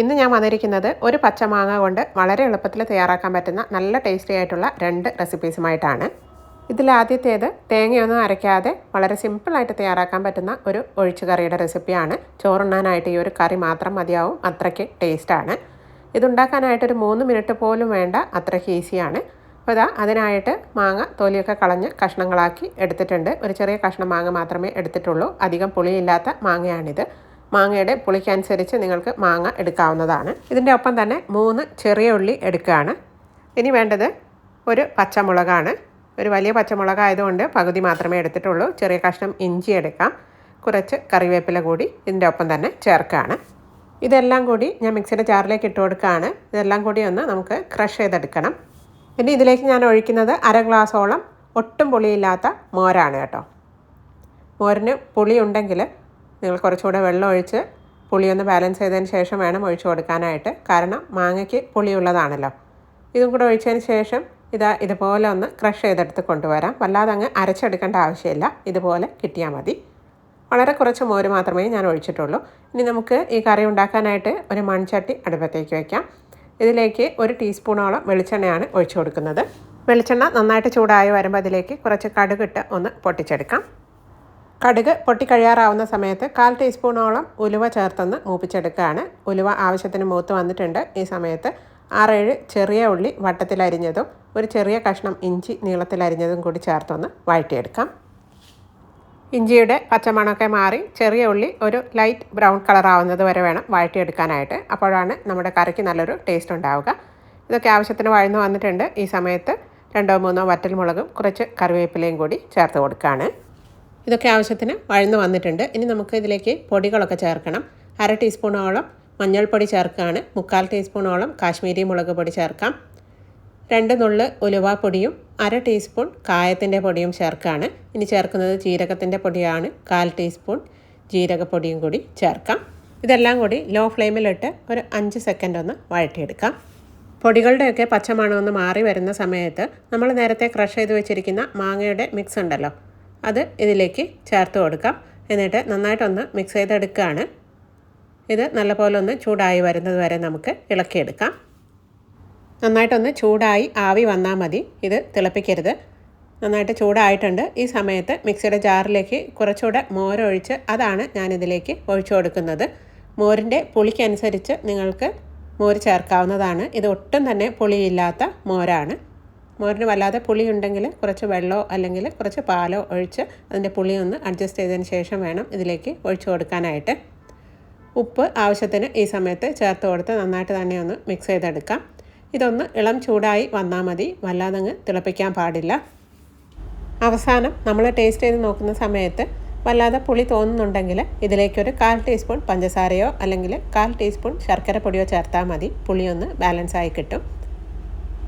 ഇന്ന് ഞാൻ വന്നിരിക്കുന്നത് ഒരു പച്ചമാങ്ങ കൊണ്ട് വളരെ എളുപ്പത്തിൽ തയ്യാറാക്കാൻ പറ്റുന്ന നല്ല ടേസ്റ്റി ആയിട്ടുള്ള രണ്ട് റെസിപ്പീസുമായിട്ടാണ് ഇതിൽ ആദ്യത്തേത് തേങ്ങയൊന്നും അരയ്ക്കാതെ വളരെ സിമ്പിളായിട്ട് തയ്യാറാക്കാൻ പറ്റുന്ന ഒരു ഒഴിച്ചു കറിയുടെ റെസിപ്പിയാണ് ചോറുണ്ണാനായിട്ട് ഈ ഒരു കറി മാത്രം മതിയാവും അത്രയ്ക്ക് ടേസ്റ്റാണ് ഇതുണ്ടാക്കാനായിട്ടൊരു മൂന്ന് മിനിറ്റ് പോലും വേണ്ട അത്രയ്ക്ക് ഈസിയാണ് അപ്പോൾ ഇതാ അതിനായിട്ട് മാങ്ങ തൊലിയൊക്കെ കളഞ്ഞ് കഷ്ണങ്ങളാക്കി എടുത്തിട്ടുണ്ട്. ഒരു ചെറിയ കഷ്ണം മാങ്ങ മാത്രമേ എടുത്തിട്ടുള്ളൂ. അധികം പുളിയില്ലാത്ത മാങ്ങയാണിത്. മാങ്ങയുടെ പുളിക്കനുസരിച്ച് നിങ്ങൾക്ക് മാങ്ങ എടുക്കാവുന്നതാണ്. ഇതിന്റെ ഒപ്പം തന്നെ മൂന്ന് ചെറിയ ഉള്ളി എടുക്കുകയാണ്. ഇനി വേണ്ടത് ഒരു പച്ചമുളകാണ്. ഒരു വലിയ പച്ചമുളകായതുകൊണ്ട് പകുതി മാത്രമേ എടുത്തിട്ടുള്ളൂ. ചെറിയ കഷ്ണം ഇഞ്ചി എടുക്കാം. കുറച്ച് കറിവേപ്പില കൂടി ഇതിന്റെ ഒപ്പം തന്നെ ചേർക്കുകയാണ്. ഇതെല്ലാം കൂടി ഞാൻ മിക്സിയുടെ ജാറിലേക്ക് ഇട്ട് കൊടുക്കുകയാണ്. ഇതെല്ലാം കൂടി ഒന്ന് നമുക്ക് ക്രഷ് ചെയ്തെടുക്കണം. പിന്നെ ഇതിലേക്ക് ഞാൻ ഒഴിക്കുന്നത് അര ഗ്ലാസോളം ഒട്ടും പുളിയില്ലാത്ത മോരാണ് കേട്ടോ. മോരിന് പുളി ഉണ്ടെങ്കിൽ നിങ്ങൾ കുറച്ചുകൂടെ വെള്ളം ഒഴിച്ച് പുളിയൊന്ന് ബാലൻസ് ചെയ്തതിന് ശേഷം വേണം ഒഴിച്ചു കൊടുക്കാനായിട്ട്. കാരണം മാങ്ങയ്ക്ക് പുളിയുള്ളതാണല്ലോ. ഇതും കൂടെ ഒഴിച്ചതിന് ശേഷം ഇതാ ഇതുപോലെ ഒന്ന് ക്രഷ് ചെയ്തെടുത്ത് കൊണ്ടുവരാം. വല്ലാതെ അങ്ങ് അരച്ചെടുക്കേണ്ട ആവശ്യമില്ല. ഇതുപോലെ കിട്ടിയാൽ മതി. വളരെ കുറച്ച് മോര് മാത്രമേ ഞാൻ ഒഴിച്ചിട്ടുള്ളൂ. ഇനി നമുക്ക് ഈ കറി ഉണ്ടാക്കാനായിട്ട് ഒരു മൺചട്ടി അടുപ്പത്തേക്ക് വയ്ക്കാം ഇതിലേക്ക് ഒരു ടീസ്പൂണോളം വെളിച്ചെണ്ണയാണ് ഒഴിച്ചു കൊടുക്കുന്നത്. വെളിച്ചെണ്ണ നന്നായിട്ട് ചൂടായി വരുമ്പോൾ അതിലേക്ക് കുറച്ച് കടുകിട്ട് ഒന്ന് പൊട്ടിച്ചെടുക്കാം. കടുക് പൊട്ടിക്കഴിയാറാവുന്ന സമയത്ത് കാൽ ടീസ്പൂണോളം ഉലുവ ചേർത്തൊന്ന് മൂപ്പിച്ചെടുക്കുകയാണ് ഉലുവ ആവശ്യത്തിന് മൂത്ത് വന്നിട്ടുണ്ട്. ഈ സമയത്ത് ആറേഴ് ചെറിയ ഉള്ളി വട്ടത്തിലരിഞ്ഞതും ഒരു ചെറിയ കഷ്ണം ഇഞ്ചി നീളത്തിലരിഞ്ഞതും കൂടി ചേർത്തൊന്ന് വഴറ്റിയെടുക്കാം. ഇഞ്ചിയുടെ പച്ചമണമൊക്കെ മാറി ചെറിയ ഉള്ളി ഒരു ലൈറ്റ് ബ്രൗൺ കളർ ആവുന്നത് വരെ വേണം വഴറ്റിയെടുക്കാനായിട്ട്. അപ്പോഴാണ് നമ്മുടെ കറിക്ക് നല്ലൊരു ടേസ്റ്റ് ഉണ്ടാവുക. ഇതൊക്കെ ആവശ്യത്തിന് വഴന്നു വന്നിട്ടുണ്ട്. ഈ സമയത്ത് രണ്ടോ മൂന്നോ വറ്റൽ മുളകും കുറച്ച് കറിവേപ്പിലയും കൂടി ചേർത്ത് കൊടുക്കുകയാണ് ഇതൊക്കെ ആവശ്യത്തിന് വഴന്നു വന്നിട്ടുണ്ട്. ഇനി നമുക്ക് ഇതിലേക്ക് പൊടികളൊക്കെ ചേർക്കണം. അര ടീസ്പൂണോളം മഞ്ഞൾപ്പൊടി ചേർക്കുകയാണ്. മുക്കാൽ ടീസ്പൂണോളം കാശ്മീരി മുളക് പൊടി ചേർക്കാം. രണ്ട് നുള്ള് ഉലുവാപ്പൊടിയും അര ടീസ്പൂൺ കായത്തിന്റെ പൊടിയും ചേർക്കുകയാണ്. ഇനി ചേർക്കുന്നത് ജീരകത്തിന്റെ പൊടിയാണ്. കാൽ ടീസ്പൂൺ ജീരകപ്പൊടിയും കൂടി ചേർക്കാം. ഇതെല്ലാം കൂടി ലോ ഫ്ലെയിമിലിട്ട് ഒരു അഞ്ച് സെക്കൻഡ് ഒന്ന് വഴറ്റിയെടുക്കാം. പൊടികളുടെയൊക്കെ പച്ചമണം മാറി വരുന്ന സമയത്ത് നമ്മൾ നേരത്തെ ക്രഷ് ചെയ്ത് വെച്ചിരിക്കുന്ന മാങ്ങയുടെ മിക്സ് ഉണ്ടല്ലോ അത് ഇതിലേക്ക് ചേർത്ത് കൊടുക്കാം. എന്നിട്ട് നന്നായിട്ടൊന്ന് മിക്സ് ചെയ്തെടുക്കുകയാണ്. ഇത് നല്ലപോലെ ഒന്ന് ചൂടായി വരുന്നത് വരെ നമുക്ക് ഇളക്കിയെടുക്കാം. നന്നായിട്ടൊന്ന് ചൂടായി ആവി വന്നാൽ മതി. ഇത് തിളപ്പിക്കരുത്. നന്നായിട്ട് ചൂടായിട്ടുണ്ട്. ഈ സമയത്ത് മിക്സിയുടെ ജാറിലേക്ക് കുറച്ചുകൂടെ മോരൊഴിച്ച് അതാണ് ഞാനിതിലേക്ക് ഒഴിച്ചു കൊടുക്കുന്നത്. മോരിന്റെ പുളിക്കനുസരിച്ച് നിങ്ങൾക്ക് മോര് ചേർക്കാവുന്നതാണ്. ഇത് ഒട്ടും തന്നെ പുളിയില്ലാത്ത മോരാണ്. മോരിന് വല്ലാതെ പുളി ഉണ്ടെങ്കിൽ കുറച്ച് വെള്ളമോ അല്ലെങ്കിൽ കുറച്ച് പാലോ ഒഴിച്ച് അതിന്റെ പുളി ഒന്ന് അഡ്ജസ്റ്റ് ചെയ്തതിന് ശേഷം വേണം ഇതിലേക്ക് ഒഴിച്ചു കൊടുക്കാനായിട്ട്. ഉപ്പ് ആവശ്യത്തിന് ഈ സമയത്ത് ചേർത്ത് കൊടുത്ത് നന്നായിട്ട് തന്നെ ഒന്ന് മിക്സ് ചെയ്തെടുക്കാം. ഇതൊന്ന് ഇളം ചൂടായി വന്നാൽ മതി. വല്ലാതെ അങ്ങ് തിളപ്പിക്കാൻ പാടില്ല. അവസാനം നമ്മൾ ടേസ്റ്റ് ചെയ്ത് നോക്കുന്ന സമയത്ത് വല്ലാതെ പുളി തോന്നുന്നുണ്ടെങ്കിൽ ഇതിലേക്കൊരു കാൽ ടീസ്പൂൺ പഞ്ചസാരയോ അല്ലെങ്കിൽ കാൽ ടീസ്പൂൺ ശർക്കര പൊടിയോ ചേർത്താൽ മതി. പുളിയൊന്ന് ബാലൻസ് ആയി കിട്ടും.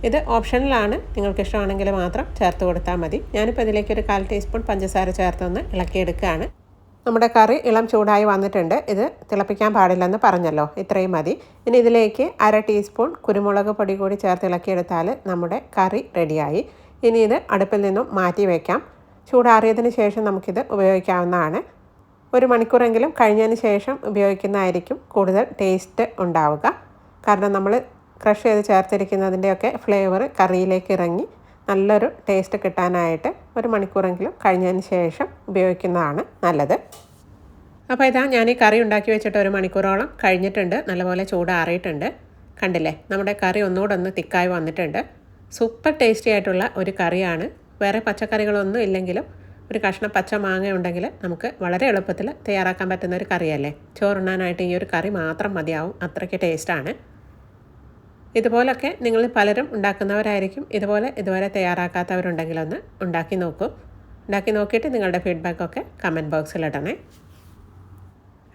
ഇത് ഓപ്ഷനിലാണ്. നിങ്ങൾക്ക് ഇഷ്ടമാണെങ്കിൽ മാത്രം ചേർത്ത് കൊടുത്താൽ മതി. ഞാനിപ്പോൾ ഇതിലേക്ക് ഒരു കാൽ ടീസ്പൂൺ പഞ്ചസാര ചേർത്തൊന്ന് ഇളക്കിയെടുക്കുകയാണ്. നമ്മുടെ കറി ഇളം ചൂടായി വന്നിട്ടുണ്ട്. ഇത് തിളപ്പിക്കാൻ പാടില്ലെന്ന് പറഞ്ഞല്ലോ. ഇത്രയും മതി. ഇനി ഇതിലേക്ക് അര ടീസ്പൂൺ കുരുമുളക് പൊടി കൂടി ചേർത്ത് ഇളക്കിയെടുത്താൽ നമ്മുടെ കറി റെഡിയായി. ഇനി ഇത് അടുപ്പിൽ നിന്നും മാറ്റി വയ്ക്കാം ചൂടാറിയതിന് ശേഷം നമുക്കിത് ഉപയോഗിക്കാവുന്നതാണ്. ഒരു മണിക്കൂറെങ്കിലും കഴിഞ്ഞതിന് ശേഷം ഉപയോഗിക്കുന്നതായിരിക്കും കൂടുതൽ ടേസ്റ്റ് ഉണ്ടാവുക. കാരണം നമ്മൾ ക്രഷ് ചെയ്ത് ചേർത്തിരിക്കുന്നതിന്റെയൊക്കെ ഫ്ലേവർ കറിയിലേക്ക് ഇറങ്ങി നല്ലൊരു ടേസ്റ്റ് കിട്ടാനായിട്ട് ഒരു മണിക്കൂറെങ്കിലും കഴിഞ്ഞതിന് ശേഷം ഉപയോഗിക്കുന്നതാണ് നല്ലത്. അപ്പോൾ ഇതാ ഞാൻ ഈ കറി ഉണ്ടാക്കി വെച്ചിട്ട് ഒരു മണിക്കൂറോളം കഴിഞ്ഞിട്ടുണ്ട്. നല്ലപോലെ ചൂടാറിയിട്ടുണ്ട് കണ്ടില്ലേ? നമ്മുടെ കറി ഒന്നുകൂടെ ഒന്ന് തിക്കായി വന്നിട്ടുണ്ട്. സൂപ്പർ ടേസ്റ്റി ആയിട്ടുള്ള ഒരു കറിയാണ്. വേറെ പച്ചക്കറികളൊന്നും ഇല്ലെങ്കിലും ഒരു കഷ്ണം പച്ച മാങ്ങ ഉണ്ടെങ്കിൽ നമുക്ക് വളരെ എളുപ്പത്തിൽ തയ്യാറാക്കാൻ പറ്റുന്ന ഒരു കറിയല്ലേ? ചോറുണ്ണാനായിട്ട് ഈ ഒരു കറി മാത്രം മതിയാവും. അത്രയ്ക്ക് ടേസ്റ്റാണ് ഇതുപോലൊക്കെ നിങ്ങൾ പലരും ഉണ്ടാക്കുന്നവരായിരിക്കും. ഇതുപോലെ ഇതുവരെ തയ്യാറാക്കാത്തവരുണ്ടെങ്കിലൊന്ന് ഉണ്ടാക്കി നോക്കൂ. ഉണ്ടാക്കി നോക്കിയിട്ട് നിങ്ങളുടെ ഫീഡ്ബാക്കൊക്കെ കമന്റ് ബോക്സിൽ ഇടണേ.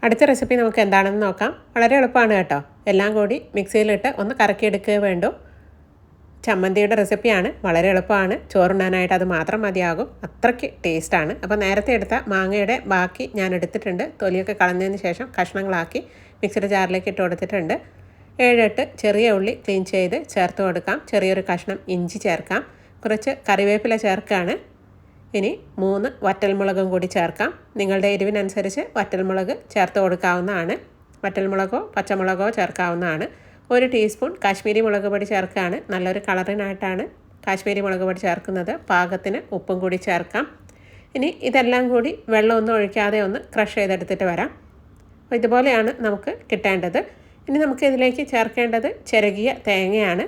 അടുത്ത റെസിപ്പി നമുക്ക് എന്താണെന്ന് നോക്കാം. വളരെ എളുപ്പമാണ് കേട്ടോ. എല്ലാം കൂടി മിക്സിയിലിട്ട് ഒന്ന് കറക്കിയെടുക്കുക വേണ്ടു. ചമ്മന്തിയുടെ റെസിപ്പിയാണ് വളരെ എളുപ്പമാണ്. ചോറുണ്ണാനായിട്ട് അത് മാത്രം മതിയാകും. അത്രയ്ക്ക് ടേസ്റ്റാണ് അപ്പോൾ നേരത്തെ എടുത്ത മാങ്ങയുടെ ബാക്കി ഞാൻ എടുത്തിട്ടുണ്ട്. തൊലിയൊക്കെ കളഞ്ഞതിന് ശേഷം കഷ്ണങ്ങളാക്കി മിക്സിയുടെ ജാറിലേക്ക് ഇട്ട് കൊടുത്തിട്ടുണ്ട്. ഏഴെട്ട് ചെറിയ ഉള്ളി ക്ലീൻ ചെയ്ത് ചേർത്ത് കൊടുക്കാം. ചെറിയൊരു കഷ്ണം ഇഞ്ചി ചേർക്കാം. കുറച്ച് കറിവേപ്പില ചേർക്കുകയാണ് ഇനി മൂന്ന് വറ്റൽമുളകും കൂടി ചേർക്കാം. നിങ്ങളുടെ എരിവിനനുസരിച്ച് വറ്റൽമുളക് ചേർത്ത് കൊടുക്കാവുന്നതാണ്. വറ്റൽമുളകോ പച്ചമുളകോ ചേർക്കാവുന്നതാണ്. ഒരു ടീസ്പൂൺ കാശ്മീരി മുളക് പൊടി ചേർക്കുകയാണ് നല്ലൊരു കളറിനായിട്ടാണ് കാശ്മീരി മുളക് പൊടി ചേർക്കുന്നത്. പാകത്തിന് ഉപ്പും കൂടി ചേർക്കാം. ഇനി ഇതെല്ലാം കൂടി വെള്ളമൊന്നും ഒഴിക്കാതെ ഒന്ന് ക്രഷ് ചെയ്തെടുത്തിട്ട് വരാം. ഇതുപോലെയാണ് നമുക്ക് കിട്ടേണ്ടത്. ഇനി നമുക്ക് ഇതിലേക്ക് ചേർക്കേണ്ടത് ചിരകിയ തേങ്ങയാണ്.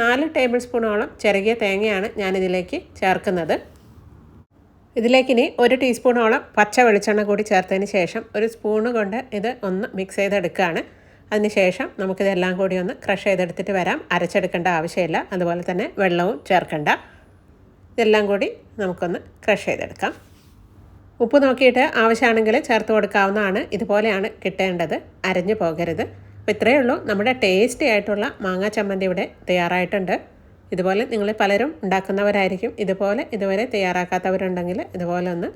നാല് ടേബിൾ സ്പൂണോളം ചിരകിയ തേങ്ങയാണ് ഞാനിതിലേക്ക് ചേർക്കുന്നത്. ഇതിലേക്കിനി ഒരു ടീസ്പൂണോളം പച്ച വെളിച്ചെണ്ണ കൂടി ചേർത്തതിന് ശേഷം ഒരു സ്പൂണ് കൊണ്ട് ഇത് ഒന്ന് മിക്സ് ചെയ്തെടുക്കുകയാണ്. അതിനുശേഷം നമുക്കിതെല്ലാം കൂടി ഒന്ന് ക്രഷ് ചെയ്തെടുത്തിട്ട് വരാം. അരച്ചെടുക്കേണ്ട ആവശ്യമില്ല. അതുപോലെ തന്നെ വെള്ളവും ചേർക്കണ്ട. ഇതെല്ലാം കൂടി നമുക്കൊന്ന് ക്രഷ് ചെയ്തെടുക്കാം. ഉപ്പ് നോക്കിയിട്ട് ആവശ്യമാണെങ്കിൽ ചേർത്ത് കൊടുക്കാവുന്നതാണ്. ഇതുപോലെയാണ് കിട്ടേണ്ടത്. അരഞ്ഞു പോകരുത്. അപ്പോൾ ഇത്രയേ ഉള്ളൂ. നമ്മുടെ ടേസ്റ്റി ആയിട്ടുള്ള മാങ്ങാ ചമ്മന്തി ഇവിടെ തയ്യാറായിട്ടുണ്ട്. ഇതുപോലെ നിങ്ങൾ പലരും ഉണ്ടാക്കുന്നവരായിരിക്കും. ഇതുപോലെ ഇതുവരെ തയ്യാറാക്കാത്തവരുണ്ടെങ്കിൽ ഇതുപോലെ ഒന്ന്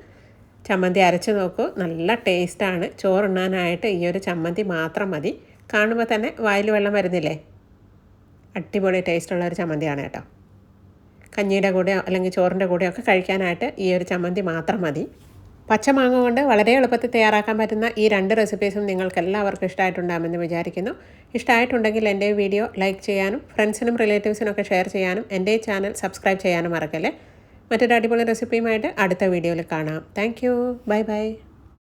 ചമ്മന്തി അരച്ച് നോക്കൂ. നല്ല ടേസ്റ്റാണ് ചോറുണ്ണാനായിട്ട് ഈ ഒരു ചമ്മന്തി മാത്രം മതി. കാണുമ്പോൾ തന്നെ വായിൽ വെള്ളം വരുന്നില്ലേ? അടിപൊളി ടേസ്റ്റുള്ള ഒരു ചമ്മന്തിയാണ് കേട്ടോ. കഞ്ഞിയുടെ കൂടെയോ അല്ലെങ്കിൽ ചോറിന്റെ കൂടെയോ ഒക്കെ കഴിക്കാനായിട്ട് ഈ ഒരു ചമ്മന്തി മാത്രം മതി. പച്ചമാങ്ങ കൊണ്ട് വളരെ എളുപ്പത്തിൽ തയ്യാറാക്കാൻ പറ്റുന്ന ഈ രണ്ട് റെസിപ്പീസും നിങ്ങൾക്ക് എല്ലാവർക്കും ഇഷ്ടമായിട്ടുണ്ടാകുമെന്ന് വിചാരിക്കുന്നു. ഇഷ്ടമായിട്ടുണ്ടെങ്കിൽ എന്റെ വീഡിയോ ലൈക്ക് ചെയ്യാനും ഫ്രണ്ട്സിനും റിലേറ്റീവ്സിനും ഒക്കെ ഷെയർ ചെയ്യാനും എന്റെ ചാനൽ സബ്സ്ക്രൈബ് ചെയ്യാനും മറക്കല്ലേ. മറ്റൊരു അടിപൊളി റെസിപ്പിയുമായിട്ട് അടുത്ത വീഡിയോയിൽ കാണാം. Thank bye bye